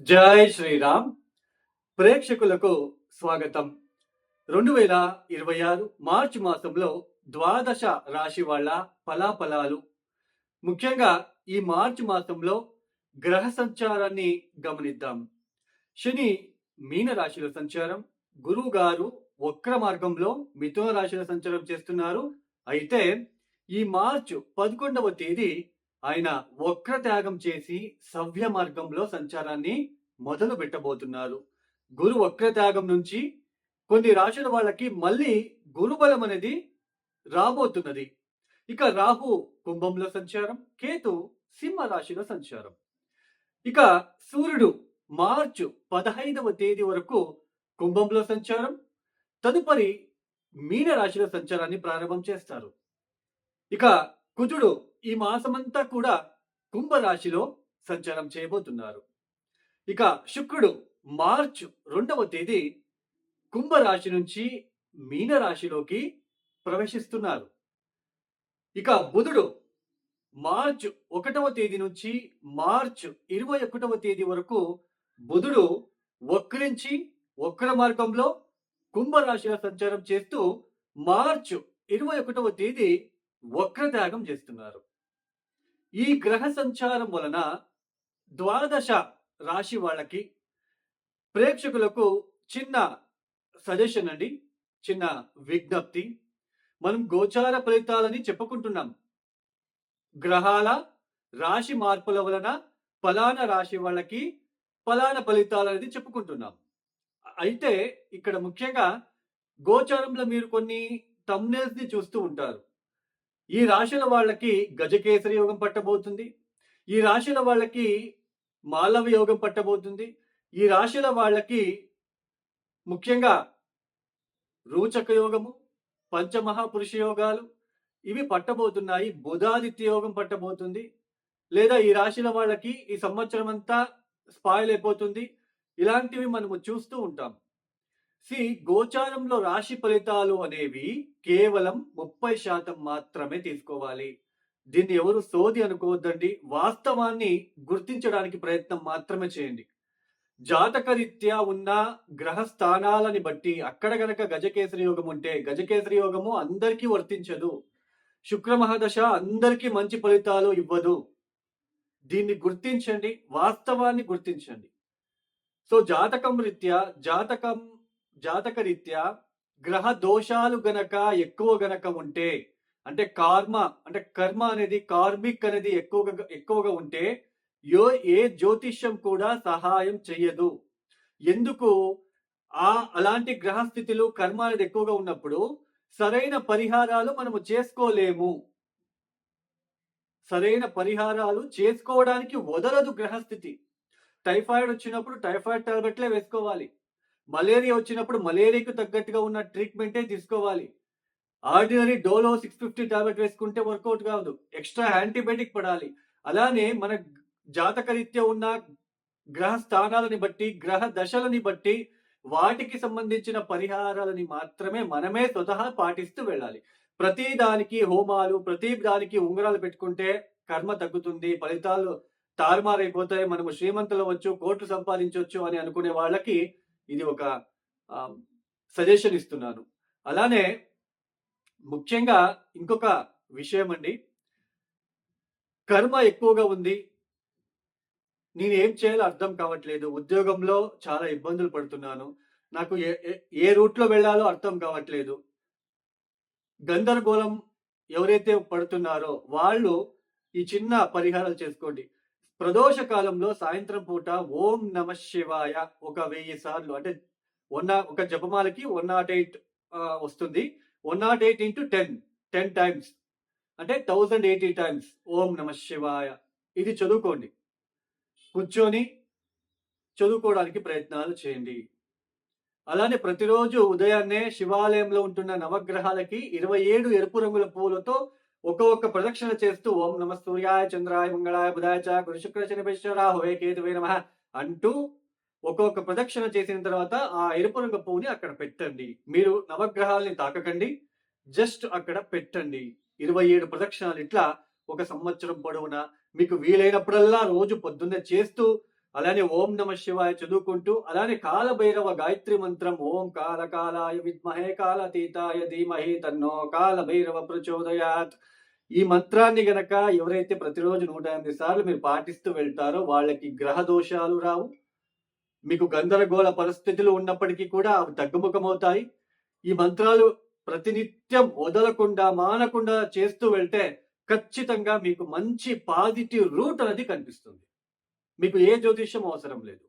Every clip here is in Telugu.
జై శ్రీరామ్. ప్రేక్షకులకు స్వాగతం. రెండు వేల ఇరవై ఆరు మార్చి మాసంలో ద్వాదశ రాశి వాళ్ళ ఫలాఫలాలు. ముఖ్యంగా ఈ మార్చి మాసంలో గ్రహ సంచారాన్ని గమనిద్దాం. శని మీన రాశిలో సంచారం గురువు గారు వక్ర మార్గంలో మిథున రాశిలో సంచారం చేస్తున్నారు. అయితే ఈ మార్చు పదకొండవ తేదీ ఆయన వక్ర త్యాగం చేసి సవ్య మార్గంలో సంచారాన్ని మొదలు పెట్టబోతున్నారు. గురు వక్ర త్యాగం నుంచి కొన్ని రాశుల వాళ్ళకి మళ్ళీ గురుబలం అనేది రాబోతున్నది. ఇక రాహు కుంభంలో సంచారం కేతు సింహ రాశిలో సంచారం. ఇక సూర్యుడు మార్చు పదహైదవ తేదీ వరకు కుంభంలో సంచారం తదుపరి మీన రాశిలో సంచారాన్ని ప్రారంభం చేస్తారు. ఇక కుజుడు ఈ మాసమంతా కూడా కుంభరాశిలో సంచారం చేయబోతున్నారు. ఇక శుక్రుడు మార్చ్ రెండవ తేదీ కుంభరాశి నుంచి మీనరాశిలోకి ప్రవేశిస్తున్నారు. ఇక బుధుడు మార్చ్ ఒకటవ తేదీ నుంచి మార్చ్ ఇరవై ఒకటవ తేదీ వరకు బుధుడు వక్రించి వక్ర మార్గంలో కుంభరాశిలో సంచారం చేస్తూ మార్చ్ ఇరవై ఒకటవ తేదీ వక్రత్యాగం చేస్తున్నారు. ఈ గ్రహ సంచారం వలన ద్వాదశ రాశి వాళ్ళకి ప్రేక్షకులకు చిన్న సజెషన్ అండి చిన్న విజ్ఞప్తి. మనం గోచార ఫలితాలని చెప్పుకుంటున్నాం. గ్రహాల రాశి మార్పుల వలన ఫలానా రాశి వాళ్ళకి ఫలానా ఫలితాలు అనేది చెప్పుకుంటున్నాం. అయితే ఇక్కడ ముఖ్యంగా గోచారంలో మీరు కొన్ని thumbnails ని చూస్తూ ఉంటారు. ఈ రాశుల వాళ్ళకి గజకేసరి యోగం పట్టబోతుంది. ఈ రాశుల వాళ్ళకి మాలవ యోగం పట్టబోతుంది. ఈ రాశుల వాళ్ళకి ముఖ్యంగా రూచక యోగము పంచమహాపురుష యోగాలు ఇవి పట్టబోతున్నాయి. బుధాదిత్య యోగం పట్టబోతుంది. లేదా ఈ రాశుల వాళ్ళకి ఈ సంవత్సరం అంతా స్పాయిల్ అయిపోతుంది ఇలాంటివి మనము చూస్తూ ఉంటాం. సి గోచారంలో రాశి ఫలితాలు అనేవి కేవలం ముప్పై శాతం మాత్రమే తీసుకోవాలి. దీన్ని ఎవరు సోది అనుకోవద్దండి. వాస్తవాన్ని గుర్తించడానికి ప్రయత్నం మాత్రమే చేయండి. జాతకరీత్యా ఉన్న గ్రహ స్థానాలని బట్టి అక్కడ గనక గజకేసరి యోగం ఉంటే గజకేసరి యోగము అందరికీ వర్తించదు. శుక్ర మహాదశ అందరికీ మంచి ఫలితాలు ఇవ్వదు. దీన్ని గుర్తించండి. వాస్తవాన్ని గుర్తించండి. సో జాతకం రీత్యా జాతకం జాతకరీత్యా గ్రహ దోషాలు గనక ఎక్కువ గనక ఉంటే అంటే కార్మ అంటే కర్మ అనేది కార్మిక్ అనేది ఎక్కువగా ఎక్కువగా ఉంటే యో ఏ జ్యోతిష్యం కూడా సహాయం చెయ్యదు. ఎందుకు? ఆ అలాంటి గ్రహస్థితులు కర్మ అనేది ఎక్కువగా ఉన్నప్పుడు సరైన పరిహారాలు మనము చేసుకోలేము. సరైన పరిహారాలు చేసుకోవడానికి వదలదు గ్రహస్థితి. టైఫాయిడ్ వచ్చినప్పుడు టైఫాయిడ్ టాబ్లెట్లే వేసుకోవాలి. మలేరియా వచ్చినప్పుడు మలేరియాకు తగ్గట్టుగా ఉన్న ట్రీట్మెంటే తీసుకోవాలి. Ordinary Dolo six fifty tablet వేసుకుంటే వర్కౌట్ కాదు. ఎక్స్ట్రా యాంటీబయాటిక్ పడాలి. అలానే మన జాతకరీత్యా ఉన్న గ్రహ స్థానాలని బట్టి గ్రహ దశలని బట్టి వాటికి సంబంధించిన పరిహారాలని మాత్రమే మనమే స్వతహా పాటిస్తూ వెళ్ళాలి. ప్రతి దానికి హోమాలు ప్రతి దానికి ఉంగరాలు పెట్టుకుంటే కర్మ తగ్గుతుంది. ఫలితాలు తారుమారైపోతాయి. మనము శ్రీమంతులు వచ్చు కోట్లు సంపాదించవచ్చు అని అనుకునే వాళ్ళకి ఇది ఒక సజెషన్ ఇస్తున్నాను. అలానే ముఖ్యంగా ఇంకొక విషయం అండి కర్మ ఎక్కువగా ఉంది. నేను ఏం చేయాలో అర్థం కావట్లేదు. ఉద్యోగంలో చాలా ఇబ్బందులు పడుతున్నాను. నాకు ఏ ఏ- రూట్లో వెళ్ళాలో అర్థం కావట్లేదు. గందరగోళం ఎవరైతే పడుతున్నారో వాళ్ళు ఈ చిన్న పరిహారాలు చేసుకోండి. ప్రదోష కాలంలో సాయంత్రం పూట ఓం నమ శివాయ ఒక వెయ్యి సార్లు. అంటే వన్ ఒక జపమాలకి వన్ నాట్ ఎయిట్ వస్తుంది. One nought eight into ten ten times. అంటే థౌజండ్ ఎయిటీ టైమ్స్. ఓం నమ శివాయ. ఇది చదువుకోండి. కూర్చొని చదువుకోవడానికి ప్రయత్నాలు చేయండి. అలానే ప్రతిరోజు ఉదయాన్నే శివాలయంలో ఉంటున్న నవగ్రహాలకి ఇరవై ఏడు ఎరుపు రంగుల పూలతో ఒక్కొక్క ప్రదక్షిణ చేస్తూ ఓం నమ సూర్యాయ చంద్రాయ మంగళాయ బుధాయ చ గురు శుక్ర శనిపేశ్వర హోయే కేతువే నమ అంటూ ఒక్కొక్క ప్రదక్షిణ చేసిన తర్వాత ఆ ఎరుపు రంగు పువ్వుని అక్కడ పెట్టండి. మీరు నవగ్రహాలని తాకకండి. జస్ట్ అక్కడ పెట్టండి. ఇరవై ఏడు ప్రదక్షిణాలు ఇట్లా ఒక సంవత్సరం పొడవునా మీకు వీలైనప్పుడల్లా రోజు పొద్దున్నే చేస్తూ అలానే ఓం నమ శివాయ చదువుకుంటూ అలానే కాలభైరవ గాయత్రి మంత్రం ఓం కాల కాలాయ విద్మహే కాలతీతాయ ధీమహి తన్నో కాలభైరవ ప్రచోదయాత్. ఈ మంత్రాన్ని గనక ఎవరైతే ప్రతిరోజు నూట ఎనిమిది సార్లు మీరు పాటిస్తూ వెళ్తారో వాళ్ళకి గ్రహ దోషాలు రావు. మీకు గందరగోళ పరిస్థితులు ఉన్నప్పటికీ కూడా అవి తగ్గుముఖమవుతాయి. ఈ మంత్రాలు ప్రతినిత్యం వదలకుండా మానకుండా చేస్తూ వెళ్తే ఖచ్చితంగా మీకు మంచి పాజిటివ్ రూట్ అనేది కనిపిస్తుంది. మీకు ఏ జ్యోతిష్యం అవసరం లేదు.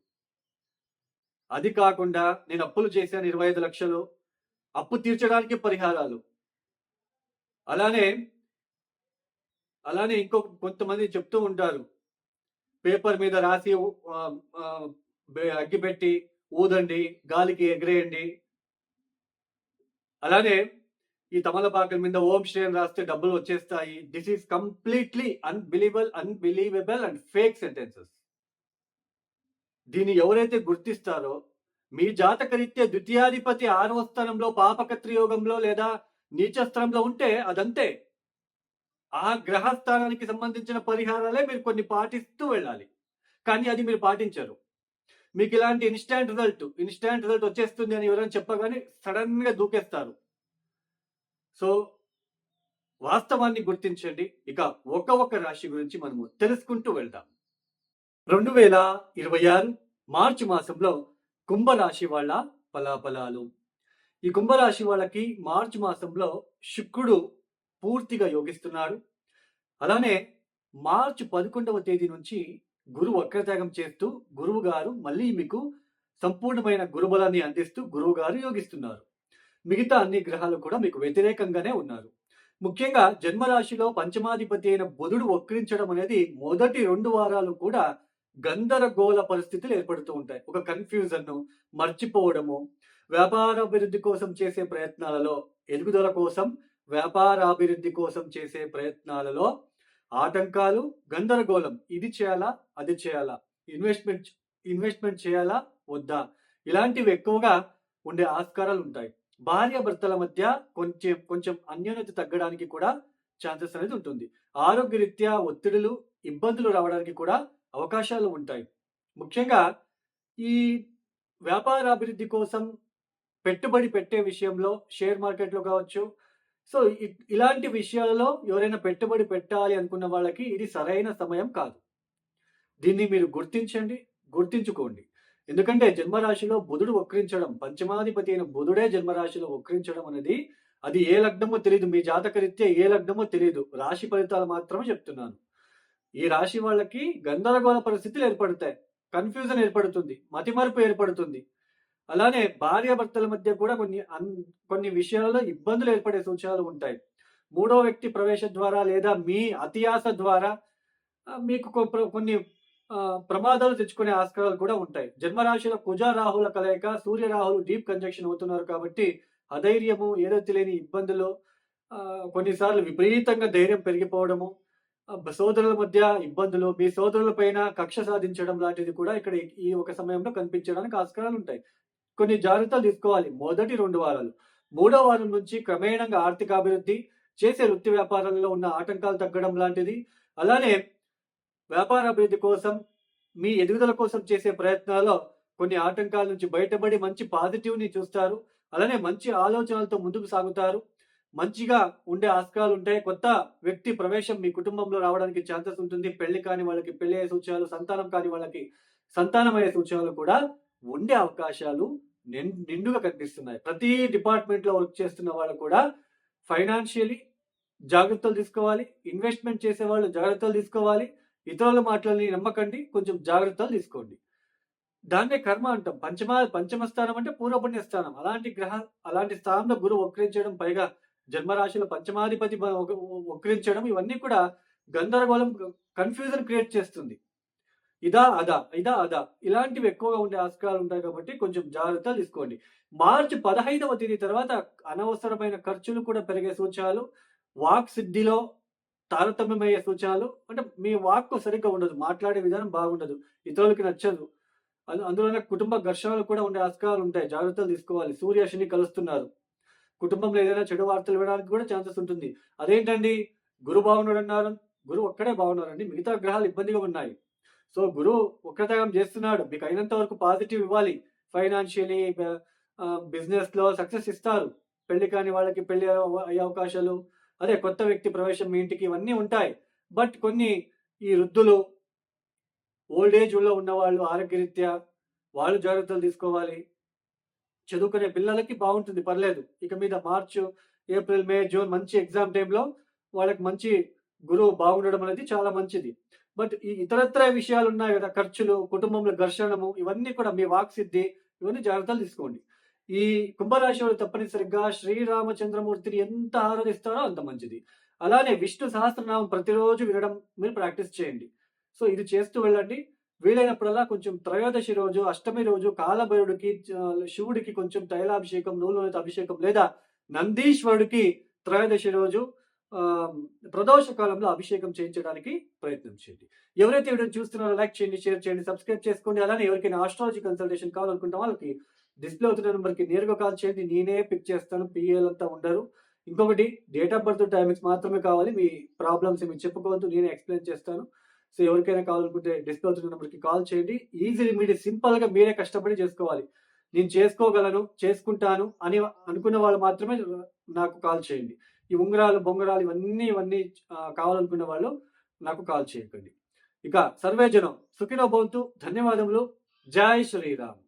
అది కాకుండా నేను అప్పులు చేశాను ఇరవై ఐదు లక్షలు. అప్పు తీర్చడానికి పరిహారాలు. అలానే అలానే ఇంకో కొంతమంది చెప్తూ ఉంటారు. పేపర్ మీద రాసి అగ్గిపెట్టి ఊదండి గాలికి ఎగిరేయండి. అలానే ఈ తమలపాకల మీద ఓం శ్రేయం రాస్తే డబ్బులు వచ్చేస్తాయి. This is completely unbelievable unbelievable and fake sentences. దీన్ని ఎవరైతే గుర్తిస్తారో మీ జాతకరీత్యా ద్వితీయాధిపతి ఆరవ స్థానంలో పాపకత్రియోగంలో లేదా నీచస్థానంలో ఉంటే అదంతే. ఆ గ్రహస్థానానికి సంబంధించిన పరిహారాలే మీరు కొన్ని పాటిస్తూ వెళ్ళాలి. కానీ అది మీరు పాటించరు. మీకు ఇలాంటి ఇన్స్టాంట్ రిజల్ట్ ఇన్స్టాంట్ రిజల్ట్ వచ్చేస్తుంది అని ఎవరైనా చెప్పగానే సడన్గా దూకేస్తారు. సో వాస్తవాన్ని గుర్తించండి. ఇక ఒక ఒక రాశి గురించి మనము తెలుసుకుంటూ వెళ్దాం. రెండు వేల ఇరవై ఆరు మార్చి మాసంలో కుంభరాశి వాళ్ళ ఫలాఫలాలు. ఈ కుంభరాశి వాళ్ళకి మార్చి మాసంలో శుక్రుడు పూర్తిగా యోగిస్తున్నాడు అలానే మార్చి పదకొండవ తేదీ నుంచి గురువు వక్రత్యాగం చేస్తూ గురువు గారు మళ్ళీ మీకు సంపూర్ణమైన గురుబలాన్ని అందిస్తూ గురువు గారు యోగిస్తున్నారు. మిగతా అన్ని గ్రహాలు కూడా మీకు వ్యతిరేకంగానే ఉన్నారు. ముఖ్యంగా జన్మరాశిలో పంచమాధిపతి అయిన బుధుడు వక్రించడం అనేది మొదటి రెండు వారాలు కూడా గందరగోళ పరిస్థితులు ఏర్పడుతూ ఉంటాయి. ఒక కన్ఫ్యూజన్ మర్చిపోవడము వ్యాపార అభివృద్ధి కోసం చేసే ప్రయత్నాలలో ఎదుగుదల కోసం వ్యాపారాభివృద్ధి కోసం చేసే ప్రయత్నాలలో ఆటంకాలు గందరగోళం ఇది చేయాలా అది చేయాలా ఇన్వెస్ట్మెంట్ ఇన్వెస్ట్మెంట్ చేయాలా వద్దా? ఇలాంటివి ఎక్కువగా ఉండే ఆస్కారాలు ఉంటాయి. భార్య భర్తల మధ్య కొంచెం కొంచెం అన్యోన్యత తగ్గడానికి కూడా ఛాన్సెస్ అనేది ఉంటుంది. ఆరోగ్యరీత్యా ఒత్తిడులు ఇబ్బందులు రావడానికి కూడా అవకాశాలు ఉంటాయి. ముఖ్యంగా ఈ వ్యాపార అభివృద్ధి కోసం పెట్టుబడి పెట్టే విషయంలో షేర్ మార్కెట్లో కావచ్చు సో ఇలాంటి విషయాలలో ఎవరైనా పెట్టుబడి పెట్టాలి అనుకున్న వాళ్ళకి ఇది సరైన సమయం కాదు. దీన్ని మీరు గుర్తించండి గుర్తించుకోండి. ఎందుకంటే జన్మరాశిలో బుధుడు వక్రించడం పంచమాధిపతి అయిన బుధుడే జన్మరాశిలో వక్రించడం అనేది అది ఏ లగ్నమో తెలియదు మీ జాతకరీత్యా ఏ లగ్నమో తెలియదు రాశి ఫలితాలు మాత్రమే చెప్తున్నాను. ఈ రాశి వాళ్ళకి గందరగోళ పరిస్థితులు ఏర్పడతాయి. కన్ఫ్యూజన్ ఏర్పడుతుంది మతిమరుపు ఏర్పడుతుంది. అలానే భార్యాభర్తల మధ్య కూడా కొన్ని అన్ కొన్ని విషయాలలో ఇబ్బందులు ఏర్పడే సూచనలు ఉంటాయి. మూడో వ్యక్తి ప్రవేశం ద్వారా లేదా మీ అతియాస ద్వారా మీకు ప్ర- కొన్ని ప్రమాదాలు తెచ్చుకునే ఆస్కారాలు కూడా ఉంటాయి. జన్మరాశిలో కుజ రాహుల కలయిక సూర్య రాహులు డీప్ కంజక్షన్ అవుతున్నారు కాబట్టి అధైర్యము ఏదో తెలియని ఇబ్బందులు కొన్నిసార్లు విపరీతంగా ధైర్యం పెరిగిపోవడము సోదరుల మధ్య ఇబ్బందులు మీ సోదరుల పైన కక్ష సాధించడం లాంటిది కూడా ఇక్కడ ఈ ఒక సమయంలో కనిపించడానికి ఆస్కారాలు ఉంటాయి. కొన్ని జాగ్రత్తలు తీసుకోవాలి. మొదటి రెండు వారాలు. మూడో వారం నుంచి క్రమేణంగా ఆర్థిక అభివృద్ధి చేసే వృత్తి వ్యాపారాలలో ఉన్న ఆటంకాలు తగ్గడం లాంటిది. అలానే వ్యాపార అభివృద్ధి కోసం మీ ఎదుగుదల కోసం చేసే ప్రయత్నాల్లో కొన్ని ఆటంకాల నుంచి బయటపడి మంచి పాజిటివ్ని చూస్తారు. అలానే మంచి ఆలోచనలతో ముందుకు సాగుతారు. మంచిగా ఉండే ఆస్కారాలు ఉంటాయి కొత్త వ్యక్తి ప్రవేశం మీ కుటుంబంలో రావడానికి ఛాన్సెస్ ఉంటుంది. పెళ్ళి కాని వాళ్ళకి పెళ్ళి అయ్యే సూచనలు సంతానం కాని వాళ్ళకి సంతానం అయ్యే సూచనలు కూడా ఉండే అవకాశాలు నిండుగా కనిపిస్తున్నాయి. ప్రతి డిపార్ట్మెంట్లో వర్క్ చేస్తున్న వాళ్ళు కూడా ఫైనాన్షియలీ జాగ్రత్తలు తీసుకోవాలి ఇన్వెస్ట్మెంట్ చేసే వాళ్ళు జాగ్రత్తలు తీసుకోవాలి ఇతరుల మాటలని నమ్మకండి కొంచెం జాగ్రత్తలు తీసుకోండి. దాన్నే కర్మ అంటాం. పంచమ పంచమ స్థానం అంటే పూర్వపుణ్య స్థానం. అలాంటి గ్రహ అలాంటి స్థానంలో గురువు వక్రించడం పైగా జన్మరాశిలో పంచమాధిపతి బ- వక్రించడం ఇవన్నీ కూడా గందరగోళం కన్ఫ్యూజన్ క్రియేట్ చేస్తుంది. ఇదా అదా ఇదా అదా. ఇలాంటివి ఎక్కువగా ఉండే ఆస్కారాలు ఉంటాయి కాబట్టి కొంచెం జాగ్రత్తలు తీసుకోండి. మార్చి పదహైదవ తేదీ తర్వాత అనవసరమైన ఖర్చులు కూడా పెరిగే సూచనలు వాక్ సిద్ధిలో తారతమ్యమయ్యే సూచనలు అంటే మీ వాక్ సరిగ్గా ఉండదు మాట్లాడే విధానం బాగుండదు ఇతరులకి నచ్చదు. అందు- అందులోనే కుటుంబ ఘర్షణలు కూడా ఉండే ఆస్కారాలు ఉంటాయి జాగ్రత్తలు తీసుకోవాలి. సూర్య శని కలుస్తున్నారు. కుటుంబంలో ఏదైనా చెడు వార్తలు వినడానికి కూడా ఛాన్సెస్ ఉంటుంది. అదేంటండి? గురు బాగున్నాడు అన్నారు గురువు ఒక్కడే బాగున్నారండి మిగతా గ్రహాలు ఇబ్బందిగా ఉన్నాయి. సో గురువు ఉగ్రతగం చేస్తున్నాడు. మీకు అయినంత వరకు పాజిటివ్ ఇవ్వాలి. ఫైనాన్షియలీ బిజినెస్లో సక్సెస్ ఇస్తారు. పెళ్ళి కాని వాళ్ళకి పెళ్ళి అవ- అయ్యే అవకాశాలు అదే కొత్త వ్యక్తి ప్రవేశం మీ ఇంటికి ఇవన్నీ ఉంటాయి. బట్ కొన్ని ఈ వృద్ధులు ఓల్డ్ ఏజ్లో ఉన్న వాళ్ళు ఆరోగ్యరీత్యా వాళ్ళు జాగ్రత్తలు తీసుకోవాలి. చదువుకునే పిల్లలకి బాగుంటుంది పర్లేదు. ఇక మీద మార్చ్ ఏప్రిల్ మే జూన్ మంచి ఎగ్జామ్ టైంలో వాళ్ళకి మంచి గురువు బాగుండడం అనేది చాలా మంచిది. బట్ ఈ ఇతరత్ర విషయాలు ఉన్నాయి కదా ఖర్చులు కుటుంబంలో ఘర్షణము ఇవన్నీ కూడా మీ వాక్ సిద్ధి ఇవన్నీ జాగ్రత్తలు తీసుకోండి. ఈ కుంభరాశి వాళ్ళు తప్పనిసరిగా శ్రీరామచంద్రమూర్తిని ఎంత ఆరాధిస్తారో అంత మంచిది. అలానే విష్ణు సహస్రనామం ప్రతిరోజు వినడం మీరు ప్రాక్టీస్ చేయండి. సో ఇది చేస్తూ వెళ్ళండి. వీలైనప్పుడల్లా కొంచెం త్రయోదశి రోజు అష్టమి రోజు కాలభైరుడికి శివుడికి కొంచెం తైలాభిషేకం నూనెతో అభిషేకం లేదా నందీశ్వరుడికి త్రయోదశి రోజు ప్రదోష కాలంలో అభిషేకం చేయించడానికి ప్రయత్నం చేయండి. ఎవరైతే వీడియో చూస్తున్నారో లైక్ చేయండి షేర్ చేయండి సబ్స్క్రైబ్ చేసుకోండి. అలానే ఎవరికైనా ఆస్ట్రాలజీ కన్సల్టేషన్ కావాలనుకుంటే వాళ్ళకి డిస్ప్లే అవుతున్న నెంబర్కి నేరుగా కాల్ చేయండి. నేనే పిక్ చేస్తాను. పిఏలు అంతా ఉండరు. ఇంకొకటి డేట్ ఆఫ్ బర్త్ టైమింగ్స్ మాత్రమే కావాలి. మీ ప్రాబ్లమ్స్ మీరు చెప్పుకోవద్దు. నేనే ఎక్స్ప్లెయిన్ చేస్తాను. సో ఎవరికైనా కావాలనుకుంటే డిస్ప్లే అవుతున్న నెంబర్కి కాల్ చేయండి. ఈజీ మీరు సింపుల్గా మీరే కష్టపడి చేసుకోవాలి. నేను చేసుకోగలను చేసుకుంటాను అని అనుకున్న వాళ్ళు మాత్రమే నాకు కాల్ చేయండి. ఈ ఉంగరాలు బొంగరాలు ఇవన్నీ ఇవన్నీ కావాలనుకున్న వాళ్ళు నాకు కాల్ చేయకండి. ఇక సర్వేజనం సుఖినో భవంతు ధన్యవాదములు. జై శ్రీరామ్.